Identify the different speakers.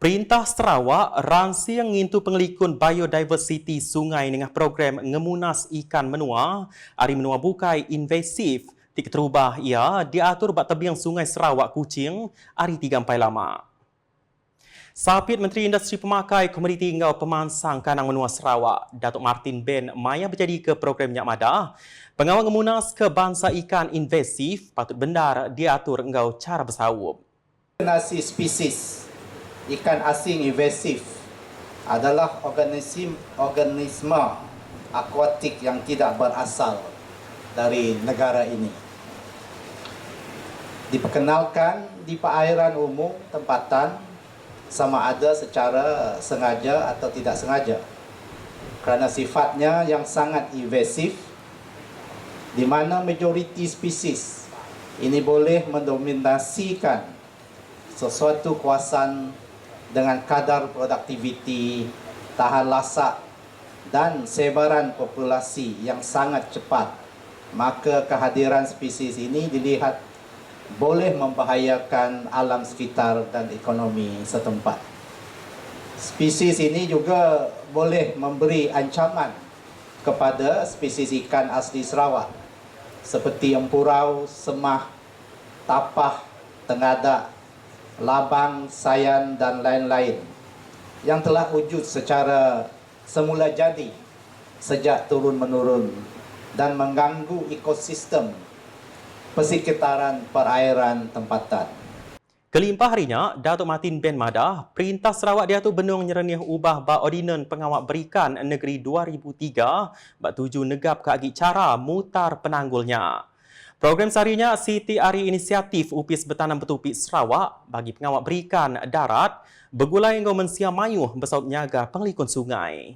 Speaker 1: Perintah Sarawak rangsing ngintu pengelikun biodiversity sungai dengan program ngemunas ikan menua, hari menua bukai invasif. Tik terubah ia diatur bak tebing sungai Sarawak Kuching hari tiga sampai lama. Sapit Menteri Industri Pemakai Komuniti Ngau Pemansang Kanang Menua Sarawak, Datuk Martin Ben Maya berjadi ke program Nyak Madah. Pengawal ngemunas ke bangsa ikan invasif patut bendar diatur engau cara bersawub.
Speaker 2: Nasi spesies ikan asing invasif adalah organisme organisme akuatik yang tidak berasal dari negara ini. Diperkenalkan di perairan umum tempatan sama ada secara sengaja atau tidak sengaja. Kerana sifatnya yang sangat invasif di mana majoriti spesies ini boleh mendominasikan sesuatu kawasan dengan kadar produktiviti, tahan lasak dan sebaran populasi yang sangat cepat, maka kehadiran spesies ini dilihat boleh membahayakan alam sekitar dan ekonomi setempat. Spesies ini juga boleh memberi ancaman kepada spesies ikan asli Sarawak seperti empurau, semah, tapah, tengadak, labang, sayan dan lain-lain yang telah wujud secara semula jadi sejak turun-menurun dan mengganggu ekosistem persekitaran perairan tempatan.
Speaker 1: Kelimpah harinya, Datuk Martin Ben Madah, Perintah Sarawak diatur benung nyerenih ubah ba ordinan pengawak berikan negeri 2003 bak tuju negap ke agi cara mutar penanggulnya. Program seharinya Siti Ari Inisiatif Upis Bertanam Betupik Sarawak bagi pengawak berikan darat bergulai engkau mensia mayuh bersaup nyaga penglikun sungai.